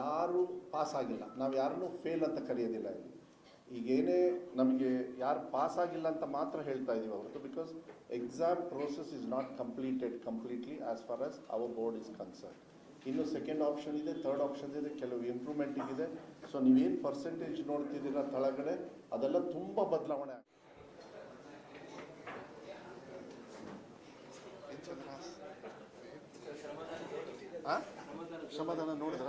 ಯಾರು ಪಾಸ್ ಆಗಿಲ್ಲ. ನಾವು ಯಾರನ್ನು ಫೇಲ್ ಅಂತ ಕರೆಯೋದಿಲ್ಲ ಇಲ್ಲಿ. ಈಗೇನೇ ನಮಗೆ ಯಾರು ಪಾಸ್ ಆಗಿಲ್ಲ ಅಂತ ಮಾತ್ರ ಹೇಳ್ತಾ ಇದೀವಿ ಹೊರತು because exam process is not completed completely as far as our board is concern ಇನ್ನು ಸೆಕೆಂಡ್ ಆಪ್ಷನ್ ಇದೆ ಥರ್ಡ್ ಆಪ್ಷನ್ ಇದೆ, ಕೆಲವು ಇಂಪ್ರೂವ್ಮೆಂಟ್ ಇದೆ ಸೊ ನೀವೇನು ಪರ್ಸೆಂಟೇಜ್ ನೋಡ್ತಿದ್ದೀರಾ ತಳಗಡೆ, ಅದೆಲ್ಲ ತುಂಬ ಬದಲಾವಣೆ ಆಗಿದೆ ಆ? ಶ್ರಮದಾನ ನೋಡಿದ್ರ?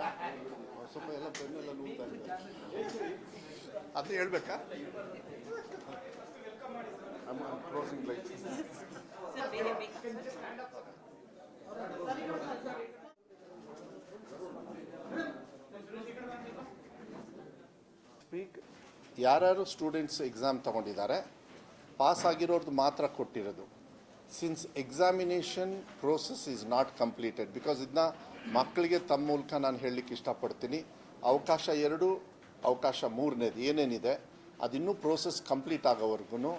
ಸ್ವಲ್ಪ ಎಲ್ಲ ಬೆನ್ನೆಲ್ಲ ನೋಡ್ತಾ ಇದ್ದಾರೆ ಅದೇ ಹೇಳ್ಬೇಕಾ? ಸ್ಪೀಕ್ ಯಾರ್ಯಾರು ಸ್ಟೂಡೆಂಟ್ಸ್ ಎಕ್ಸಾಮ್ ತಗೊಂಡಿದ್ದಾರೆ ಪಾಸ್ ಆಗಿರೋರ್ದು ಮಾತ್ರ ಕೊಟ್ಟಿರೋದು. Since examination process is not completed because ಇದನ್ನ ಮಕ್ಕಳಿಗೆ ತಮ್ಮ ಮೂಲಕ ನಾನು ಹೇಳಲಿಕ್ಕೆ ಇಷ್ಟಪಡ್ತೀನಿ. ಅವಕಾಶ ಎರಡು, ಅವಕಾಶ ಮೂರನೇದು ಏನೇನಿದೆ, ಅದಿನ್ನೂ ಪ್ರೋಸೆಸ್ ಕಂಪ್ಲೀಟ್ ಆಗೋವರೆಗೂ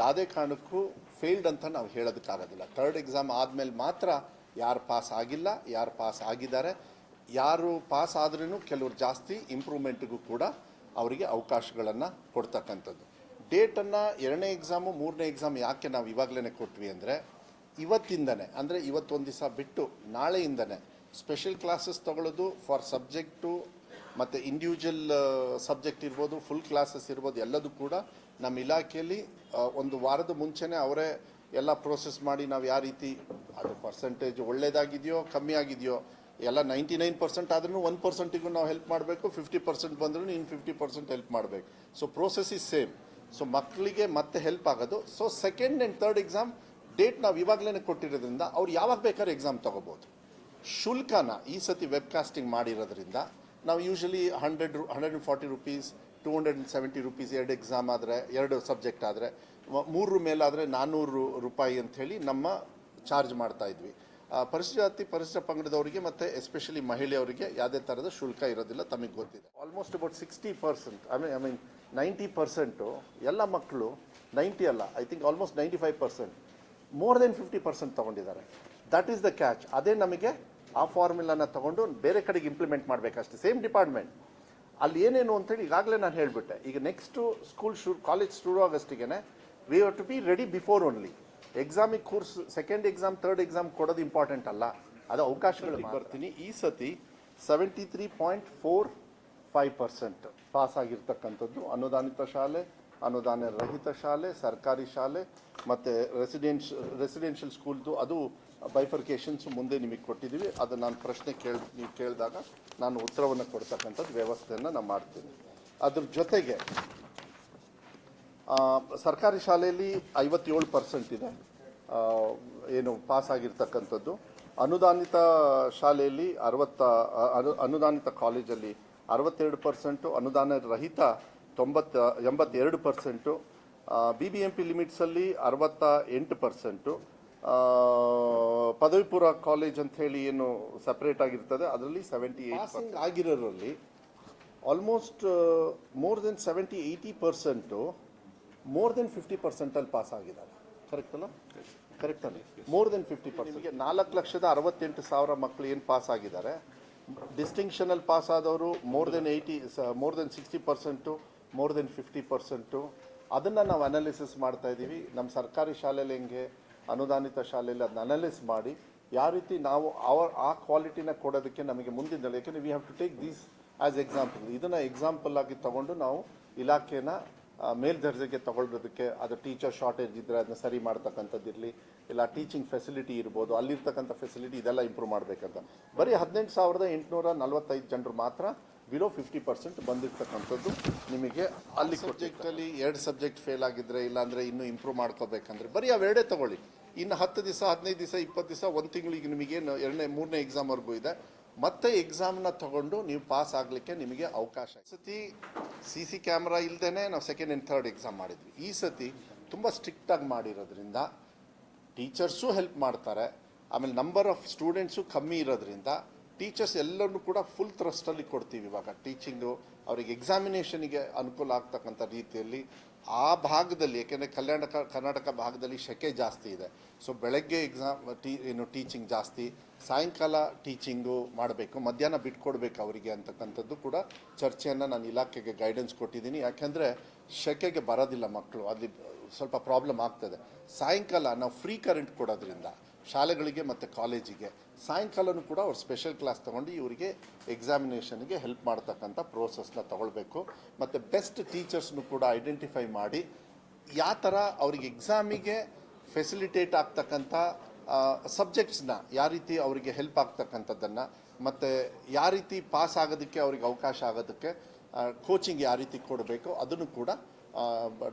ಯಾವುದೇ ಕಾರಣಕ್ಕೂ ಫೇಲ್ಡ್ ಅಂತ ನಾವು ಹೇಳೋದಕ್ಕಾಗೋದಿಲ್ಲ. ಥರ್ಡ್ ಎಕ್ಸಾಮ್ ಆದಮೇಲೆ ಮಾತ್ರ ಯಾರು ಪಾಸ್ ಆಗಿಲ್ಲ, ಯಾರು ಪಾಸ್ ಆಗಿದ್ದಾರೆ. ಯಾರು ಪಾಸ್ ಆದ್ರೂ ಕೆಲವರು ಜಾಸ್ತಿ ಇಂಪ್ರೂವ್ಮೆಂಟ್ಗೂ ಕೂಡ ಅವರಿಗೆ ಅವಕಾಶಗಳನ್ನು ಕೊಡ್ತಕ್ಕಂಥದ್ದು. ಡೇಟನ್ನು ಎರಡನೇ ಎಕ್ಸಾಮು ಮೂರನೇ ಎಕ್ಸಾಮ್ ಯಾಕೆ ನಾವು ಇವಾಗಲೇ ಕೊಟ್ವಿ ಅಂದರೆ, ಇವತ್ತಿಂದನೇ, ಅಂದರೆ ಇವತ್ತೊಂದು ದಿವಸ ಬಿಟ್ಟು ನಾಳೆಯಿಂದನೇ ಸ್ಪೆಷಲ್ ಕ್ಲಾಸಸ್ ತಗೊಳ್ಳೋದು ಫಾರ್ ಸಬ್ಜೆಕ್ಟು ಮತ್ತು ಇಂಡಿವಿಜುವಲ್ ಸಬ್ಜೆಕ್ಟ್ ಇರ್ಬೋದು ಫುಲ್ ಕ್ಲಾಸಸ್ ಇರ್ಬೋದು, ಎಲ್ಲದೂ ಕೂಡ ನಮ್ಮ ಇಲಾಖೆಯಲ್ಲಿ ಒಂದು ವಾರದ ಮುಂಚೆನೇ ಅವರೇ ಎಲ್ಲ ಪ್ರೋಸೆಸ್ ಮಾಡಿ ನಾವು ಯಾವ ರೀತಿ ಅದು ಪರ್ಸೆಂಟೇಜ್ ಒಳ್ಳೇದಾಗಿದೆಯೋ ಕಮ್ಮಿ ಆಗಿದೆಯೋ ಎಲ್ಲ ನೈಂಟಿ ನೈನ್ ಪರ್ಸೆಂಟ್ ಆದ್ರೂ ಒನ್ ಪರ್ಸೆಂಟಿಗೂ ನಾವು ಹೆಲ್ಪ್ ಮಾಡಬೇಕು ಫಿಫ್ಟಿ ಪರ್ಸೆಂಟ್ ಬಂದರೂ ಇನ್ನು ಫಿಫ್ಟಿ ಪರ್ಸೆಂಟ್ ಹೆಲ್ಪ್ ಮಾಡಬೇಕು. So process is same so ಮಕ್ಕಳಿಗೆ ಮತ್ತೆ ಹೆಲ್ಪ್ ಆಗೋದು. So second and third exam date ನಾವು ಇವಾಗಲೇ ಕೊಟ್ಟಿರೋದ್ರಿಂದ ಅವ್ರು ಯಾವಾಗ ಬೇಕಾದ್ರೆ ಎಕ್ಸಾಮ್ ತಗೋಬೋದು. ಶುಲ್ಕನ ಈ ಸತಿ ವೆಬ್ಕಾಸ್ಟಿಂಗ್ ಮಾಡಿರೋದ್ರಿಂದ ನಾವು usually hundred hundred and forty rupees two hundred and seventy rupees ಎರಡು ಎಕ್ಸಾಮ್ ಆದರೆ ಎರಡು ಸಬ್ಜೆಕ್ಟ್ ಆದರೆ ಮೂರು ಮೇಲಾದರೆ ನಾನ್ನೂರು ರೂಪಾಯಿ ಅಂಥೇಳಿ ನಮ್ಮ ಚಾರ್ಜ್ ಮಾಡ್ತಾ ಇದ್ವಿ. ಆ, ಪರಿಶಿಷ್ಟ ಪರಿಶಿಷ್ಟ ಪಂಗಡದವರಿಗೆ ಮತ್ತು ಎಸ್ಪೆಷಲಿ ಮಹಿಳೆಯವರಿಗೆ ಯಾವುದೇ ಥರದ ಶುಲ್ಕ ಇರೋದಿಲ್ಲ ತಮಗೆ ಗೊತ್ತಿದೆ. Almost about sixty percent I mean I mean ninety percent ಎಲ್ಲ ಮಕ್ಕಳು ನೈಂಟಿ ಅಲ್ಲ I think almost ninety five percent more than fifty percent ತೊಗೊಂಡಿದ್ದಾರೆ. That is the catch ಅದೇ ನಮಗೆ ಆ ಫಾರ್ಮುಲಾನ ತಗೊಂಡು ಬೇರೆ ಕಡೆಗೆ ಇಂಪ್ಲಿಮೆಂಟ್ ಮಾಡಬೇಕಷ್ಟೇ. ಸೇಮ್ ಡಿಪಾರ್ಟ್ಮೆಂಟ್ ಅಲ್ಲಿ ಏನೇನು ಅಂತೇಳಿ ಈಗಾಗಲೇ ನಾನು ಹೇಳಿಬಿಟ್ಟೆ. ಈಗ ನೆಕ್ಸ್ಟು ಸ್ಕೂಲ್ ಶುರು ಕಾಲೇಜ್ ಶುರು ಆಗೋಷ್ಟಿಗೆ we have to be ready before only ಎಕ್ಸಾಮಿಗೆ course second exam third exam ಕೊಡೋದು ಇಂಪಾರ್ಟೆಂಟ್ ಅಲ್ಲ. ಅದು ಅವಕಾಶಗಳು ಬರ್ತೀನಿ ಈ ಸತಿ seventy three point four five percent pass ಆಗಿರ್ತಕ್ಕಂಥದ್ದು. ಅನುದಾನಿತ ಶಾಲೆ ಅನುದಾನ ರಹಿತ ಶಾಲೆ ಸರ್ಕಾರಿ ಶಾಲೆ ಮತ್ತು ರೆಸಿಡೆನ್ಶ್ ರೆಸಿಡೆನ್ಷಿಯಲ್ ಸ್ಕೂಲ್ದು ಅದು ಬೈಫರ್ಕೇಷನ್ಸ್ ಮುಂದೆ ನಿಮಗೆ ಕೊಟ್ಟಿದ್ದೀವಿ. ಅದು ನಾನು ಪ್ರಶ್ನೆ ಕೇಳಿ, ನೀವು ಕೇಳಿದಾಗ ನಾನು ಉತ್ತರವನ್ನು ಕೊಡ್ತಕ್ಕಂಥದ್ದು ವ್ಯವಸ್ಥೆಯನ್ನು ನಾನು ಮಾಡ್ತೀನಿ. ಅದ್ರ ಜೊತೆಗೆ ಸರ್ಕಾರಿ ಶಾಲೆಯಲ್ಲಿ ಐವತ್ತೇಳು ಪರ್ಸೆಂಟ್ ಇದೆ. ಏನು ಪಾಸ್ ಆಗಿರ್ತಕ್ಕಂಥದ್ದು. ಅನುದಾನಿತ ಶಾಲೆಯಲ್ಲಿ ಅರವತ್ತ ಅನು, ಅನುದಾನಿತ ಕಾಲೇಜಲ್ಲಿ ಅರವತ್ತೆರಡು ಪರ್ಸೆಂಟು ಅನುದಾನ ರಹಿತ ತೊಂಬತ್ತ, ಎಂಬತ್ತೆರಡು percent B B M P ಲಿಮಿಟ್ಸಲ್ಲಿ ಅರವತ್ತ ಎಂಟು ಪರ್ಸೆಂಟು ಪದವಿ ಪೂರ್ವ ಕಾಲೇಜ್ ಅಂತ ಹೇಳಿ ಏನು ಸಪ್ರೇಟ್ ಆಗಿರ್ತದೆ ಅದರಲ್ಲಿ seventy eight ಆಗಿರೋರಲ್ಲಿ almost more than seventy eighty percent more than fifty ಪರ್ಸೆಂಟಲ್ಲಿ pass ಆಗಿದ್ದಾರೆ. ಕರೆಕ್ಟ್ ಅಲ್ಲ? ಕರೆಕ್ಟ್ ಅಲ್ಲ? ಮೋರ್ ದೆನ್ ಫಿಫ್ಟಿ ಪರ್ಸೆಂಟ್ ನಾಲ್ಕು ಲಕ್ಷದ ಅರವತ್ತೆಂಟು ಸಾವಿರ ಮಕ್ಕಳು ಏನು ಪಾಸ್ ಆಗಿದ್ದಾರೆ? ಡಿಸ್ಟಿಂಕ್ಷನಲ್ಲಿ ಪಾಸ್ ಆದವರು more than eighty more than sixty percent more than fifty percent ಅದನ್ನು ನಾವು ಅನಾಲಿಸಿಸ್ ಮಾಡ್ತಾ ಇದ್ದೀವಿ ನಮ್ಮ ಸರ್ಕಾರಿ ಶಾಲೆಯಲ್ಲಿ ಹೆಂಗೆ? ಅನುದಾನಿತ ಶಾಲೆಯಲ್ಲಿ ಅದನ್ನ ಅನಲೈಸ್ ಮಾಡಿ ಯಾವ ರೀತಿ ನಾವು ಅವರ್ ಆ ಕ್ವಾಲಿಟಿನ ಕೊಡೋದಕ್ಕೆ ನಮಗೆ ಮುಂದಿನ ಯಾಕೆಂದರೆ we have to take these as example ಇದನ್ನು ಎಕ್ಸಾಂಪಲ್ ಆಗಿ ತಗೊಂಡು ನಾವು ಇಲಾಖೆನ ಮೇಲ್ದರ್ಜೆಗೆ ತಗೊಳ್ಳೋದಕ್ಕೆ, ಅದು ಟೀಚರ್ ಶಾರ್ಟೇಜ್ ಇದ್ದರೆ ಅದನ್ನ ಸರಿ ಮಾಡ್ತಕ್ಕಂಥದ್ದಿರಲಿ ಇಲ್ಲ ಟೀಚಿಂಗ್ ಫೆಸಿಲಿಟಿ ಇರ್ಬೋದು, ಅಲ್ಲಿರ್ತಕ್ಕಂಥ ಫೆಸಿಲಿಟಿ ಇದೆಲ್ಲ ಇಂಪ್ರೂವ್ ಮಾಡಬೇಕಂತ. ಬರೀ ಹದಿನೆಂಟು ಸಾವಿರದ ಎಂಟುನೂರ ನಲವತ್ತೈದು ಜನರು ಮಾತ್ರ ಬಿಲೋ ಫಿಫ್ಟಿ ಪರ್ಸೆಂಟ್ ಬಂದಿರ್ತಕ್ಕಂಥದ್ದು ನಿಮಗೆ ಅಲ್ಲಿ ಸಬ್ಜೆಕ್ಟಲ್ಲಿ ಎರಡು ಸಬ್ಜೆಕ್ಟ್ ಫೇಲ್ ಆಗಿದ್ರೆ, ಇಲ್ಲಾಂದರೆ ಇನ್ನೂ ಇಂಪ್ರೂವ್ ಮಾಡ್ಕೋಬೇಕಂದ್ರೆ, ಬರೀ ಅವೆರಡೇ ತಗೊಳ್ಳಿ. ಇನ್ನು ಹತ್ತು ದಿವಸ, ಹದಿನೈದು ದಿವಸ, ಇಪ್ಪತ್ತು ದಿವಸ, ಒಂದು ತಿಂಗಳಿಗೆ ನಿಮಗೆ ಎರಡನೇ, ಮೂರನೇ ಎಕ್ಸಾಮ್ವರೆಗೂ ಇದೆ. ಮತ್ತೆ ಎಕ್ಸಾಮ್ನ ತಗೊಂಡು ನೀವು ಪಾಸ್ ಆಗಲಿಕ್ಕೆ ನಿಮಗೆ ಅವಕಾಶ. ಈ ಸತಿ ಸಿ ಸಿ ಕ್ಯಾಮ್ರಾ ಇಲ್ಲದೇ ನಾವು ಸೆಕೆಂಡ್ ಆ್ಯಂಡ್ ಥರ್ಡ್ ಎಕ್ಸಾಮ್ ಮಾಡಿದ್ವಿ. ಈ ಸತಿ ತುಂಬ ಸ್ಟ್ರಿಕ್ಟಾಗಿ ಮಾಡಿರೋದ್ರಿಂದ ಟೀಚರ್ಸು ಹೆಲ್ಪ್ ಮಾಡ್ತಾರೆ. ಆಮೇಲೆ ನಂಬರ್ ಆಫ್ ಸ್ಟೂಡೆಂಟ್ಸು ಕಮ್ಮಿ ಇರೋದ್ರಿಂದ ಟೀಚರ್ಸ್ ಎಲ್ಲರನ್ನೂ ಕೂಡ ಫುಲ್ ಥ್ರಸ್ಟಲ್ಲಿ ಕೊಡ್ತೀವಿ ಇವಾಗ. ಟೀಚಿಂಗು ಅವ್ರಿಗೆ ಎಕ್ಸಾಮಿನೇಷನಿಗೆ ಅನುಕೂಲ ಆಗ್ತಕ್ಕಂಥ ರೀತಿಯಲ್ಲಿ ಆ ಭಾಗದಲ್ಲಿ, ಯಾಕೆಂದರೆ ಕಲ್ಯಾಣ ಕರ್ನಾಟಕ ಭಾಗದಲ್ಲಿ ಶೆಕೆ ಜಾಸ್ತಿ ಇದೆ. ಸೊ ಬೆಳಗ್ಗೆ ಎಕ್ಸಾಮ್ ಟೀ, ಏನು ಟೀಚಿಂಗ್ ಜಾಸ್ತಿ, ಸಾಯಂಕಾಲ ಟೀಚಿಂಗು ಮಾಡಬೇಕು, ಮಧ್ಯಾಹ್ನ ಬಿಟ್ಕೊಡ್ಬೇಕು ಅವರಿಗೆ ಅಂತಕ್ಕಂಥದ್ದು ಕೂಡ ಚರ್ಚೆಯನ್ನು ನಾನು ಇಲಾಖೆಗೆ ಗೈಡೆನ್ಸ್ ಕೊಟ್ಟಿದ್ದೀನಿ. ಯಾಕೆಂದರೆ ಶೆಕೆಗೆ ಬರೋದಿಲ್ಲ ಮಕ್ಕಳು, ಅಲ್ಲಿ ಸ್ವಲ್ಪ ಪ್ರಾಬ್ಲಮ್ ಆಗ್ತದೆ. ಸಾಯಂಕಾಲ ನಾವು ಫ್ರೀ ಕರೆಂಟ್ ಕೊಡೋದ್ರಿಂದ ಶಾಲೆಗಳಿಗೆ ಮತ್ತು ಕಾಲೇಜಿಗೆ. ಸಾಯಂಕಾಲನೂ ಕೂಡ ಅವ್ರು ಸ್ಪೆಷಲ್ ಕ್ಲಾಸ್ ತೊಗೊಂಡು ಇವರಿಗೆ ಎಕ್ಸಾಮಿನೇಷನ್ಗೆ ಹೆಲ್ಪ್ ಮಾಡ್ತಕ್ಕಂಥ ಪ್ರೋಸೆಸ್ನ ತಗೊಳ್ಬೇಕು. ಮತ್ತು ಬೆಸ್ಟ್ ಟೀಚರ್ಸ್ನು ಕೂಡ ಐಡೆಂಟಿಫೈ ಮಾಡಿ ಯಾವ ಥರ ಅವ್ರಿಗೆ ಎಕ್ಸಾಮಿಗೆ ಫೆಸಿಲಿಟೇಟ್ ಆಗ್ತಕ್ಕಂಥ ಸಬ್ಜೆಕ್ಟ್ಸ್ನ ಯಾವ ರೀತಿ ಅವರಿಗೆ ಹೆಲ್ಪ್ ಆಗ್ತಕ್ಕಂಥದ್ದನ್ನು, ಮತ್ತು ಯಾವ ರೀತಿ ಪಾಸ್ ಆಗೋದಕ್ಕೆ ಅವ್ರಿಗೆ ಅವಕಾಶ ಆಗೋದಕ್ಕೆ ಕೋಚಿಂಗ್ ಯಾವ ರೀತಿ ಕೊಡಬೇಕು, ಅದನ್ನು ಕೂಡ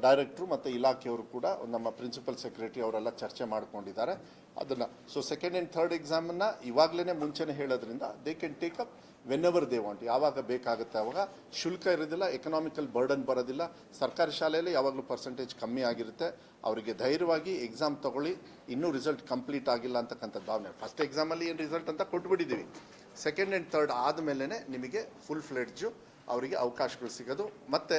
ಡೈರೆಕ್ಟ್ರು ಮತ್ತು ಇಲಾಖೆಯವರು ಕೂಡ ನಮ್ಮ ಪ್ರಿನ್ಸಿಪಲ್ ಸೆಕ್ರೆಟರಿ ಅವರೆಲ್ಲ ಚರ್ಚೆ ಮಾಡ್ಕೊಂಡಿದ್ದಾರೆ. ಅದನ್ನು ಸೊ ಸೆಕೆಂಡ್ ಆ್ಯಂಡ್ ಥರ್ಡ್ ಎಕ್ಸಾಮನ್ನು ಇವಾಗಲೇ ಮುಂಚೆನೇ ಹೇಳೋದ್ರಿಂದ they can take up whenever they want ಯಾವಾಗ ಬೇಕಾಗುತ್ತೆ ಅವಾಗ. ಶುಲ್ಕ ಇರೋದಿಲ್ಲ ಎಕನಾಮಿಕಲ್ ಬರ್ಡನ್ ಬರೋದಿಲ್ಲ. ಸರ್ಕಾರಿ ಶಾಲೆಯಲ್ಲಿ ಯಾವಾಗಲೂ ಪರ್ಸೆಂಟೇಜ್ ಕಮ್ಮಿ ಆಗಿರುತ್ತೆ. ಅವರಿಗೆ ಧೈರ್ಯವಾಗಿ ಎಕ್ಸಾಮ್ ತಗೊಳ್ಳಿ. ಇನ್ನೂ ರಿಸಲ್ಟ್ ಕಂಪ್ಲೀಟ್ ಆಗಿಲ್ಲ ಅಂತಕ್ಕಂಥ ಭಾವನೆ. ಫಸ್ಟ್ ಎಕ್ಸಾಮಲ್ಲಿ ಏನು ರಿಸಲ್ಟ್ ಅಂತ ಕೊಟ್ಬಿಟ್ಟಿದ್ದೀವಿ. ಸೆಕೆಂಡ್ ಆ್ಯಂಡ್ ಥರ್ಡ್ ಆದಮೇಲೆ ನಿಮಗೆ ಫುಲ್ ಫ್ಲೆಡ್ಜು ಅವರಿಗೆ ಅವಕಾಶಗಳು ಸಿಗೋದು. ಮತ್ತು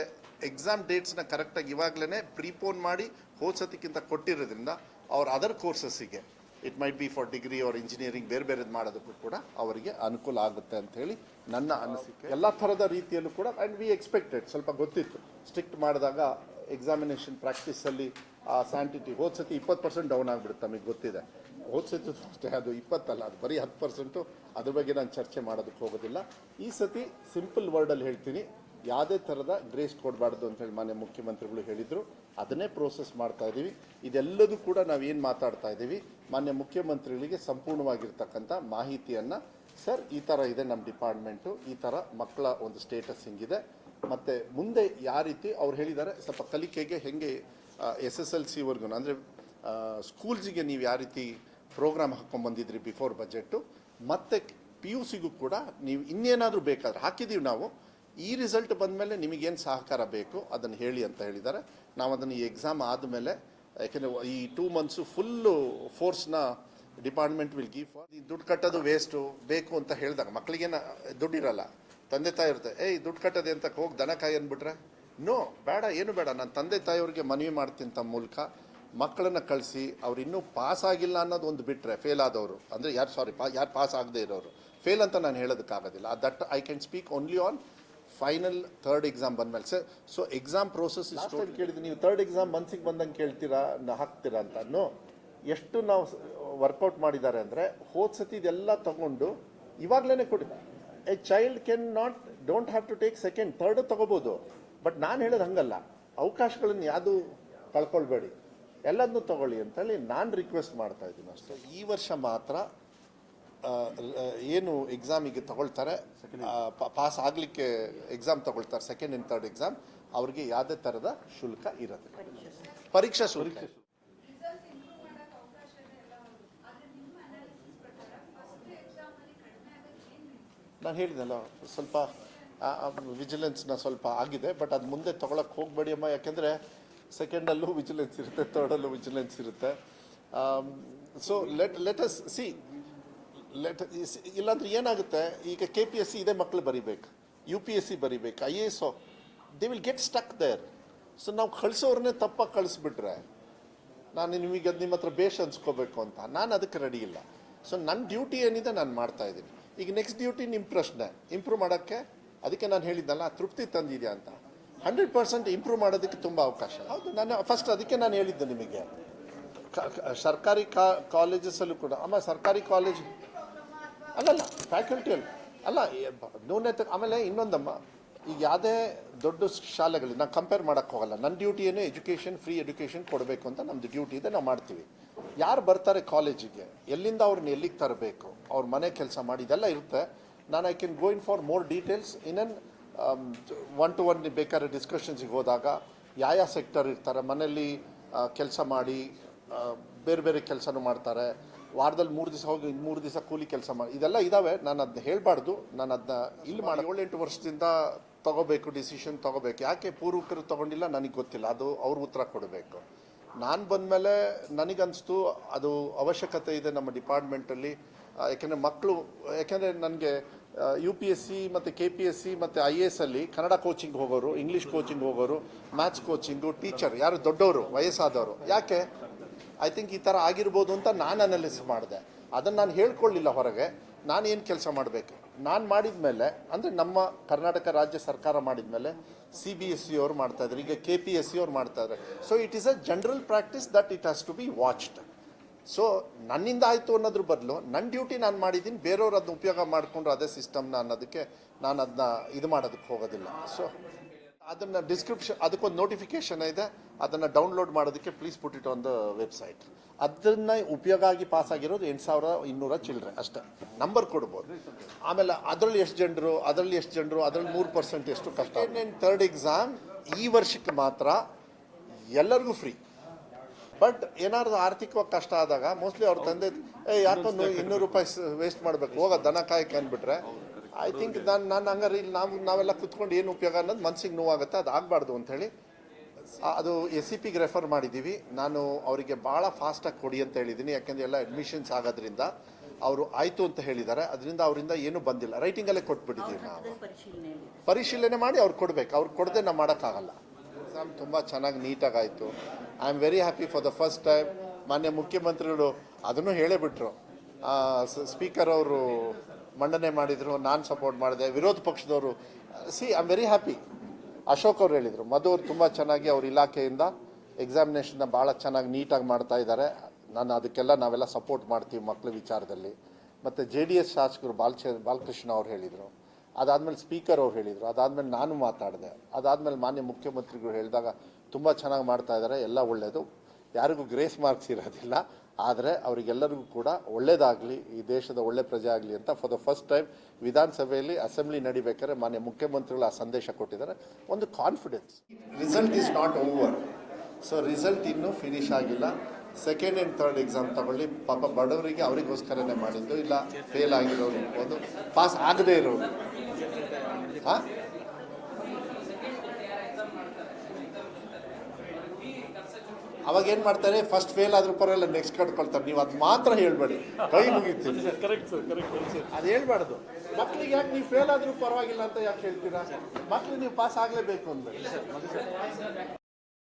ಎಕ್ಸಾಮ್ ಡೇಟ್ಸ್ನ ಕರೆಕ್ಟಾಗಿ ಇವಾಗಲೇ ಪ್ರೀಪೋನ್ ಮಾಡಿ ಹೋದ ಸತಿಕ್ಕಿಂತ ಕೊಟ್ಟಿರೋದ್ರಿಂದ ಅವ್ರ other ಕೋರ್ಸಸ್ಸಿಗೆ it might be for degree ಅವ್ರ ಇಂಜಿನಿಯರಿಂಗ್ ಬೇರೆ ಬೇರೆದು ಮಾಡೋದಕ್ಕೂ ಕೂಡ ಅವರಿಗೆ ಅನುಕೂಲ ಆಗುತ್ತೆ ಅಂತ ಹೇಳಿ ನನ್ನ ಅನಿಸಿಕೆ. ಎಲ್ಲ ಥರದ ರೀತಿಯಲ್ಲೂ ಕೂಡ ಆ್ಯಂಡ್ ವಿ ಎಕ್ಸ್ಪೆಕ್ಟೆಡ್ ಸ್ವಲ್ಪ ಗೊತ್ತಿತ್ತು. ಸ್ಟ್ರಿಕ್ಟ್ ಮಾಡಿದಾಗ ಎಕ್ಸಾಮಿನೇಷನ್ ಪ್ರಾಕ್ಟೀಸಲ್ಲಿ ಆ ಸ್ಯಾಂಟಿಟಿ ಹೋದ ಸತಿ ಇಪ್ಪತ್ತು ಪರ್ಸೆಂಟ್ ಡೌನ್ ಆಗಿಬಿಡುತ್ತೆ ನಮಗೆ ಗೊತ್ತಿದೆ. ಹೋದ ಸತಿ ಅಷ್ಟೇ, ಅದು ಇಪ್ಪತ್ತಲ್ಲ, ಅದು ಬರೀ ಹತ್ತು ಪರ್ಸೆಂಟು ಅದ್ರ ಬಗ್ಗೆ ನಾನು ಚರ್ಚೆ ಮಾಡೋದಕ್ಕೆ ಹೋಗೋದಿಲ್ಲ. ಈ ಸತಿ ಸಿಂಪಲ್ ವರ್ಡಲ್ಲಿ ಹೇಳ್ತೀನಿ. ಯಾವುದೇ ಥರದ ಗ್ರೇಸ್ ಕೊಡಬಾರ್ದು ಅಂತ ಹೇಳಿ ಮಾನ್ಯ ಮುಖ್ಯಮಂತ್ರಿಗಳು ಹೇಳಿದರು. ಅದನ್ನೇ ಪ್ರೋಸೆಸ್ ಮಾಡ್ತಾ ಇದ್ದೀವಿ ಇದೆಲ್ಲದೂ ಕೂಡ ನಾವು ಏನು ಮಾತಾಡ್ತಾ ಇದ್ದೀವಿ ಮಾನ್ಯ ಮುಖ್ಯಮಂತ್ರಿಗಳಿಗೆ ಸಂಪೂರ್ಣವಾಗಿರ್ತಕ್ಕಂಥ ಮಾಹಿತಿಯನ್ನು, ಸರ್, ಈ ಥರ ಇದೆ ನಮ್ಮ ಡಿಪಾರ್ಟ್ಮೆಂಟು, ಈ ಥರ ಮಕ್ಕಳ ಒಂದು ಸ್ಟೇಟಸ್ ಹಿಂಗಿದೆ. ಮತ್ತು ಮುಂದೆ ಯಾವ ರೀತಿ ಅವ್ರು ಹೇಳಿದ್ದಾರೆ, ಸ್ವಲ್ಪ ಕಲಿಕೆಗೆ ಹೆಂಗೆ ಎಸ್ ಎಸ್ ಎಲ್ ಸಿವರೆಗೂ ಅಂದರೆ ಸ್ಕೂಲ್ಸಿಗೆ ನೀವು ಯಾವ ರೀತಿ ಪ್ರೋಗ್ರಾಮ್ ಹಾಕ್ಕೊಂಬಂದಿದ್ರಿ ಬಿಫೋರ್ ಬಜೆಟ್ಟು ಮತ್ತು ಪಿ ಯು ಸಿಗೂ ಕೂಡ ನೀವು ಇನ್ನೇನಾದರೂ ಬೇಕಾದ್ರೆ ಹಾಕಿದ್ದೀವಿ ನಾವು ಈ ರಿಸಲ್ಟ್ ಬಂದಮೇಲೆ ನಿಮಗೇನು ಸಹಕಾರ ಬೇಕು ಅದನ್ನು ಹೇಳಿ ಅಂತ ಹೇಳಿದ್ದಾರೆ. ನಾವು ಅದನ್ನು ಈ ಎಕ್ಸಾಮ್ ಆದಮೇಲೆ, ಯಾಕೆಂದರೆ ಈ ಟೂ ಮಂತ್ಸು ಫುಲ್ಲು ಫೋರ್ಸ್ನ ಡಿಪಾರ್ಟ್ಮೆಂಟ್ ವಿಲ್ ಗಿವ್ ಫಾರ್ ಈ ದುಡ್ಡು ಕಟ್ಟೋದು ವೇಸ್ಟು ಬೇಕು ಅಂತ ಹೇಳಿದಾಗ ಮಕ್ಕಳಿಗೇನು ದುಡ್ಡು ಇರಲ್ಲ. ತಂದೆ ತಾಯಿ ಇರುತ್ತೆ ಏಯ್ ದುಡ್ಡು ಕಟ್ಟೋದೆ ಅಂತ ಹೋಗಿ ದನ ಕಾಯಿ ಅಂದ್ಬಿಟ್ರೆ ನೋ ಬೇಡ, ಏನು ಬೇಡ. ನಾನು ತಂದೆ ತಾಯಿಯವ್ರಿಗೆ ಮನವಿ ಮಾಡ್ತೀನಿ ತಮ್ಮ ಮೂಲಕ. ಮಕ್ಕಳನ್ನು ಕಳಿಸಿ, ಅವ್ರು ಇನ್ನೂ ಪಾಸ್ ಆಗಿಲ್ಲ ಅನ್ನೋದು ಒಂದು ಬಿಟ್ಟರೆ ಫೇಲ್ ಆದವರು. ಅಂದರೆ ಯಾರು ಸಾರಿ ಪಾ ಯಾರು ಪಾಸ್ ಆಗದೆ ಇರೋರು. ಫೇಲ್ ಅಂತ ನಾನು ಹೇಳೋದಕ್ಕಾಗೋದಿಲ್ಲ. That I can speak only on final third exam ಬಂದ್ಮೇಲೆ. ಸರ್ ಸೊ ಎಕ್ಸಾಮ್ ಪ್ರೋಸೆಸ್ ಇಷ್ಟು ಕೇಳಿದ್ವಿ ನೀವು ಥರ್ಡ್ ಎಕ್ಸಾಮ್ ಮನ್ಸಿಗೆ ಬಂದಂಗೆ ಕೇಳ್ತೀರಾ ಹಾಕ್ತೀರಾ ಅಂತ. ಎಷ್ಟು ನಾವು ವರ್ಕೌಟ್ ಮಾಡಿದ್ದಾರೆ ಅಂದರೆ ಹೋದ ಸತಿ ಇದೆಲ್ಲ ತಗೊಂಡು ಇವಾಗಲೇ ಕೊಡಿ. A child can not don't have to take second third ತಗೋಬೋದು. ಬಟ್ ನಾನು ಹೇಳೋದು ಹಂಗಲ್ಲ. ಅವಕಾಶಗಳನ್ನು ಯಾವುದು ಕಳ್ಕೊಳ್ಬೇಡಿ. ಎಲ್ಲದನ್ನೂ ತಗೊಳ್ಳಿ ಅಂತೇಳಿ ನಾನು ರಿಕ್ವೆಸ್ಟ್ ಮಾಡ್ತಾ ಇದ್ದೀನಿ ಅಷ್ಟೇ. ಈ ವರ್ಷ ಮಾತ್ರ ಏನು ಎಕ್ಸಾಮಿಗೆ ತಗೊಳ್ತಾರೆ ಪಾಸ್ ಆಗಲಿಕ್ಕೆ ಎಕ್ಸಾಮ್ ತಗೊಳ್ತಾರೆ ಸೆಕೆಂಡ್ ಆ್ಯಂಡ್ ಥರ್ಡ್ ಎಕ್ಸಾಮ್ ಅವ್ರಿಗೆ ಯಾವುದೇ ಥರದ ಶುಲ್ಕ ಇರುತ್ತೆ. ಪರೀಕ್ಷಾ ಶುಲ್ಕ. ರಿಸಲ್ಟ್ ಇಂಪ್ರೂವ್ ಮಾಡಕ್ಕೆ ಅವಕಾಶ ಇದೆ ಎಲ್ಲ ಹೌದು. ನಿಮ್ಮ ಅನಾಲಿಸಿಸ್ ಪ್ರಕಾರ ಫಸ್ಟ್ ಎಕ್ಸಾಮ್ ಅಲ್ಲಿ ಕಡಿಮೆ ಆಗೋದು ಏನು ನಾನು ಹೇಳಿದೆಲ್ಲ ಸ್ವಲ್ಪ ವಿಜಿಲೆನ್ಸ್ನ ಸ್ವಲ್ಪ ಆಗಿದೆ ಬಟ್ ಅದು ಮುಂದೆ ತೊಗೊಳಕ್ಕೆ ಹೋಗಬೇಡಿ ಅಮ್ಮ. ಯಾಕೆಂದರೆ ಸೆಕೆಂಡಲ್ಲೂ ವಿಜಿಲೆನ್ಸ್ ಇರುತ್ತೆ ಥರ್ಡಲ್ಲೂ ವಿಜಿಲೆನ್ಸ್ ಇರುತ್ತೆ. So let let us see let ಇಲ್ಲಾಂದ್ರೆ ಏನಾಗುತ್ತೆ? ಈಗ ಕೆ ಪಿ ಎಸ್ ಸಿ ಇದೇ ಮಕ್ಕಳು ಬರಿಬೇಕು. ಯು ಪಿ ಎಸ್ ಸಿ ಬರಿಬೇಕು I A S they will get stuck there so ನಾವು ಕಳಿಸೋರನ್ನೇ ತಪ್ಪಾಗಿ ಕಳಿಸ್ಬಿಟ್ರೆ, ನಾನು ನಿಮಗೆ ಅದು ನಿಮ್ಮ ಹತ್ರ ಬೇಷ್ ಅನ್ಸ್ಕೋಬೇಕು ಅಂತ. ನಾನು ಅದಕ್ಕೆ ರೆಡಿ ಇಲ್ಲ. ಸೊ ನನ್ನ ಡ್ಯೂಟಿ ಏನಿದೆ, ನಾನು ಮಾಡ್ತಾ ಇದ್ದೀನಿ. ಈಗ ನೆಕ್ಸ್ಟ್ ಡ್ಯೂಟಿ ನಿಮ್ಮ ಪ್ರಶ್ನೆ. ಇಂಪ್ರೂವ್ ಮಾಡೋಕ್ಕೆ, ಅದಕ್ಕೆ ನಾನು ಹೇಳಿದ್ನಲ್ಲ ತೃಪ್ತಿ ತಂದಿದೆಯಾ ಅಂತ. ಹಂಡ್ರೆಡ್ ಪರ್ಸೆಂಟ್ ಇಂಪ್ರೂವ್ ಮಾಡೋದಕ್ಕೆ ತುಂಬ ಅವಕಾಶ. ಹೌದು, ನಾನು ಫಸ್ಟ್ ಅದಕ್ಕೆ ನಾನು ಹೇಳಿದ್ದೆ ನಿಮಗೆ. ಸರ್ಕಾರಿ ಕಾ ಕಾಲೇಜಸಲ್ಲೂ ಕೂಡ. ಅಮ್ಮ, ಸರ್ಕಾರಿ ಕಾಲೇಜ್ ಅಲ್ಲಲ್ಲ ಫ್ಯಾಕಲ್ಟಿಯಲ್ಲಿ ಅಲ್ಲ. ನ್ಯೂನತೆ ಆಮೇಲೆ ಇನ್ನೊಂದಮ್ಮ, ಈಗ ಯಾವುದೇ ದೊಡ್ಡ ಶಾಲೆಗಳಲ್ಲಿ, ನಾನು ಕಂಪೇರ್ ಮಾಡೋಕ್ಕೆ ಹೋಗಲ್ಲ. ನನ್ನ ಡ್ಯೂಟಿ ಏನು ಎಜುಕೇಷನ್ ಫ್ರೀ ಎಜುಕೇಷನ್ ಕೊಡಬೇಕು ಅಂತ ನಮ್ಮದು ಡ್ಯೂಟಿ ಇದೆ, ನಾವು ಮಾಡ್ತೀವಿ. ಯಾರು ಬರ್ತಾರೆ ಕಾಲೇಜಿಗೆ ಎಲ್ಲಿಂದ ಅವ್ರನ್ನ ಎಲ್ಲಿಗೆ ತರಬೇಕು? ಅವ್ರ ಮನೆ ಕೆಲಸ ಮಾಡಿ, ಇದೆಲ್ಲ ಇರುತ್ತೆ. ನಾನು I can go in for more details in an one to one ಬೇಕಾದ್ರೆ ಡಿಸ್ಕಷನ್ಸಿಗೆ ಹೋದಾಗ ಯಾವ ಸೆಕ್ಟರ್ ಇರ್ತಾರೆ, ಮನೆಯಲ್ಲಿ ಕೆಲಸ ಮಾಡಿ ಬೇರೆ ಬೇರೆ ಕೆಲಸನೂ ಮಾಡ್ತಾರೆ. ವಾರದಲ್ಲಿ ಮೂರು ದಿವಸ ಹೋಗಿ, ಮೂರು ದಿವಸ ಕೂಲಿ ಕೆಲಸ ಮಾಡಿ. ಇದೆಲ್ಲ ಇದ್ದಾವೆ ನಾನು ಅದನ್ನ ಹೇಳಬಾರ್ದು. ನಾನು ಅದನ್ನ ಇಲ್ಲಿ ಮಾಡಿ ಏಳೆಂಟು ವರ್ಷದಿಂದ ತಗೋಬೇಕು ಡಿಸಿಷನ್ ತಗೋಬೇಕು. ಯಾಕೆ ಪೂರ್ವಕರು ತಗೊಂಡಿಲ್ಲ? ನನಗೆ ಗೊತ್ತಿಲ್ಲ. ಅದು ಅವ್ರ ಉತ್ತರ ಕೊಡಬೇಕು. ನಾನು ಬಂದಮೇಲೆ ನನಗನ್ನಿಸ್ತು ಅದು ಅವಶ್ಯಕತೆ ಇದೆ ನಮ್ಮ ಡಿಪಾರ್ಟ್ಮೆಂಟಲ್ಲಿ. ಯಾಕೆಂದರೆ ಮಕ್ಕಳು ಯಾಕೆಂದರೆ ನನಗೆ ಯು ಪಿ ಎಸ್ ಸಿ ಮತ್ತು ಕೆ ಪಿ ಎಸ್ ಸಿ ಮತ್ತು ಐ ಎ ಎಸ್ ಅಲ್ಲಿ ಕನ್ನಡ ಕೋಚಿಂಗ್ ಹೋಗೋರು ಇಂಗ್ಲೀಷ್ ಕೋಚಿಂಗ್ ಹೋಗೋರು ಮ್ಯಾಥ್ಸ್ ಕೋಚಿಂಗು ಟೀಚರ್ ಯಾರು ದೊಡ್ಡವರು ವಯಸ್ಸಾದವರು ಯಾಕೆ? ಐ ಥಿಂಕ್ ಈ ಥರ ಆಗಿರ್ಬೋದು ಅಂತ ನಾನು ಅನಲಿಸ್ ಮಾಡಿದೆ. ಅದನ್ನು ನಾನು ಹೇಳ್ಕೊಳ್ಳಿಲ್ಲ ಹೊರಗೆ. ನಾನು ಏನು ಕೆಲಸ ಮಾಡಬೇಕು? ನಾನು ಮಾಡಿದ ಮೇಲೆ ಅಂದರೆ ನಮ್ಮ ಕರ್ನಾಟಕ ರಾಜ್ಯ ಸರ್ಕಾರ ಮಾಡಿದ ಮೇಲೆ ಸಿ ಬಿ ಎಸ್ ಸಿ ಅವ್ರು ಮಾಡ್ತಾ ಇದ್ದಾರೆ ಈಗ ಕೆ ಪಿ ಎಸ್ ಸಿ ಅವ್ರು ಮಾಡ್ತಾ ಇದ್ದಾರೆ so it is a general practice that it has to be watched so ನನ್ನಿಂದ ಆಯಿತು ಅನ್ನೋದ್ರ ಬದಲು ನನ್ನ ಡ್ಯೂಟಿ ನಾನು ಮಾಡಿದ್ದೀನಿ, ಬೇರೆಯವ್ರು ಅದನ್ನ ಉಪಯೋಗ ಮಾಡಿಕೊಂಡ್ರು ಅದೇ ಸಿಸ್ಟಮ್ನ ಅನ್ನೋದಕ್ಕೆ ನಾನು ಅದನ್ನ ಇದು ಮಾಡೋದಕ್ಕೆ ಹೋಗೋದಿಲ್ಲ. ಸೊ ಅದನ್ನು ಡಿಸ್ಕ್ರಿಪ್ಷನ್ ಅದಕ್ಕೊಂದು ನೋಟಿಫಿಕೇಶನ್ ಇದೆ. ಅದನ್ನು ಡೌನ್ಲೋಡ್ ಮಾಡೋದಕ್ಕೆ please put it on the website ಅದನ್ನ ಉಪಯೋಗ ಆಗಿ ಪಾಸ್ ಆಗಿರೋದು ಎಂಟು ಸಾವಿರ ಇನ್ನೂರ ಚಿಲ್ಲರೆ ಅಷ್ಟೇ. ನಂಬರ್ ಕೊಡ್ಬೋದು. ಆಮೇಲೆ ಅದರಲ್ಲಿ ಎಷ್ಟು ಜನರು, ಅದರಲ್ಲಿ ಎಷ್ಟು ಜನರು, ಅದರಲ್ಲಿ ಮೂರು ಪರ್ಸೆಂಟ್ ಎಷ್ಟು ಕಷ್ಟ ಥರ್ಡ್ ಎಕ್ಸಾಮ್ ಈ ವರ್ಷಕ್ಕೆ ಮಾತ್ರ ಎಲ್ಲರಿಗೂ ಫ್ರೀ ಬಟ್ ಏನಾದ್ರು ಆರ್ಥಿಕವಾಗಿ ಕಷ್ಟ ಆದಾಗ ಮೋಸ್ಟ್ಲಿ ಅವ್ರ ತಂದೆ, ಏ ಯಾಕೊಂದು ಇನ್ನೂರು ರೂಪಾಯಿ ವೇಸ್ಟ್ ಮಾಡಬೇಕು. ಹೋಗ, ದನ ಕಾಯಕ್ಕೆ ಅಂದ್ಬಿಟ್ರೆ ಐ ಥಿಂಕ್ ನಾನು ನಾನು ಹಂಗಾರೆ ಇಲ್ಲಿ ನಾವು ನಾವೆಲ್ಲ ಕುತ್ಕೊಂಡು ಏನು ಉಪಯೋಗ ಅನ್ನೋದು ಮನ್ಸಿಗೆ ನೋವಾಗುತ್ತೆ ಅದು ಆಗಬಾರ್ದು ಅಂಥೇಳಿ ಅದು ಎಸ್ ಸಿ ಪಿಗೆ ರೆಫರ್ ಮಾಡಿದ್ದೀವಿ. ನಾನು ಅವರಿಗೆ ಭಾಳ ಫಾಸ್ಟಾಗಿ ಕೊಡಿ ಅಂತ ಹೇಳಿದ್ದೀನಿ. ಯಾಕೆಂದರೆ ಎಲ್ಲ ಅಡ್ಮಿಷನ್ಸ್ ಆಗೋದ್ರಿಂದ ಅವರು ಆಯಿತು ಅಂತ ಹೇಳಿದ್ದಾರೆ. ಅದರಿಂದ ಅವರಿಂದ ಏನೂ ಬಂದಿಲ್ಲ. ರೈಟಿಂಗಲ್ಲೇ ಕೊಟ್ಬಿಟ್ಟಿದ್ದೀವಿ ನಾವು. ಪರಿಶೀಲನೆ ಮಾಡಿ ಅವ್ರು ಕೊಡಬೇಕು. ಅವ್ರು ಕೊಡದೆ ನಾವು ಮಾಡೋಕ್ಕಾಗಲ್ಲ. ಎಕ್ಸಾಮ್ ತುಂಬ ಚೆನ್ನಾಗಿ ನೀಟಾಗಿ ಆಯಿತು. I am very happy for the first time ಮಾನ್ಯ ಮುಖ್ಯಮಂತ್ರಿಗಳು ಅದನ್ನು ಹೇಳೇ ಬಿಟ್ರು. ಸ್ಪೀಕರ್ ಅವರು ಮಂಡನೆ ಮಾಡಿದರು, ನಾನು ಸಪೋರ್ಟ್ ಮಾಡಿದೆ, ವಿರೋಧ ಪಕ್ಷದವರು see I very happy Ashok ಅವ್ರು ಹೇಳಿದರು, ಮಧು ಅವರು ತುಂಬ ಚೆನ್ನಾಗಿ ಅವ್ರ ಇಲಾಖೆಯಿಂದ ಎಕ್ಸಾಮಿನೇಷನ್ನ ಭಾಳ ಚೆನ್ನಾಗಿ ನೀಟಾಗಿ ಮಾಡ್ತಾ ಇದ್ದಾರೆ. ನಾನು ಅದಕ್ಕೆಲ್ಲ ನಾವೆಲ್ಲ ಸಪೋರ್ಟ್ ಮಾಡ್ತೀವಿ ಮಕ್ಕಳ ವಿಚಾರದಲ್ಲಿ. ಮತ್ತು ಜೆ ಡಿ ಎಸ್ ಶಾಸಕರು ಬಾಲಚ, ಬಾಲಕೃಷ್ಣ ಅವ್ರು ಹೇಳಿದರು. ಅದಾದಮೇಲೆ ಸ್ಪೀಕರ್ ಅವ್ರು ಹೇಳಿದರು. ಅದಾದಮೇಲೆ ನಾನು ಮಾತಾಡಿದೆ. ಅದಾದಮೇಲೆ ಮಾನ್ಯ ಮುಖ್ಯಮಂತ್ರಿಗಳು ಹೇಳಿದಾಗ ತುಂಬ ಚೆನ್ನಾಗಿ ಮಾಡ್ತಾ ಇದ್ದಾರೆ, ಎಲ್ಲ ಒಳ್ಳೆಯದು ಯಾರಿಗೂ ಗ್ರೇಸ್ ಮಾರ್ಕ್ಸ್ ಇರೋದಿಲ್ಲ, ಆದರೆ ಅವರಿಗೆಲ್ಲರಿಗೂ ಕೂಡ ಒಳ್ಳೇದಾಗಲಿ, ಈ ದೇಶದ ಒಳ್ಳೆ ಪ್ರಜೆ ಆಗಲಿ ಅಂತ ಫಾರ್ ದ ಫಸ್ಟ್ ಟೈಮ್ ವಿಧಾನಸಭೆಯಲ್ಲಿ ಅಸೆಂಬ್ಲಿ ನಡಿಬೇಕಾದ್ರೆ ಮಾನ್ಯ ಮುಖ್ಯಮಂತ್ರಿಗಳು ಆ ಸಂದೇಶ ಕೊಟ್ಟಿದ್ದಾರೆ. ಒಂದು confidence result is not over so result ಇನ್ನೂ ಫಿನಿಶ್ ಆಗಿಲ್ಲ. ಸೆಕೆಂಡ್ ಆ್ಯಂಡ್ ಥರ್ಡ್ ಎಕ್ಸಾಮ್ ತಗೊಳ್ಳಿ. ಪಾಪ ಬಡವರಿಗೆ ಅವರಿಗೋಸ್ಕರನೇ ಮಾಡಿದ್ದು, ಇಲ್ಲ ಫೇಲ್ ಆಗಿರೋರು ಇರ್ಬೋದು. ಪಾಸ್ ಆಗದೇ ಇರೋರು. ಹಾಂ? ಅವಾಗ ಏನು ಮಾಡ್ತಾರೆ? ಫಸ್ಟ್ ಫೇಲ್ ಆದ್ರೂ ಪರವಾಗಿಲ್ಲ ನೆಕ್ಸ್ಟ್ ಕಟ್ಕೊಳ್ತಾರೆ. ನೀವು ಅದು ಮಾತ್ರ ಹೇಳ್ಬೇಡಿ. ಕೈ ಮುಗಿತೀವಿ ಕರೆಕ್ಟ್ ಸರ್ ಕರೆಕ್ಟ್ ಅದು ಹೇಳ್ಬಾರ್ದು. ಮಕ್ಳಿಗೆ ಯಾಕೆ ನೀವು ಫೇಲ್ ಆದ್ರೂ ಪರವಾಗಿಲ್ಲ ಅಂತ ಯಾಕೆ ಹೇಳ್ತೀರಾ? ಮಕ್ಳಿಗೆ ನೀವು ಪಾಸ್ ಆಗಲೇಬೇಕು ಅಂದ್ಬೇಡಿ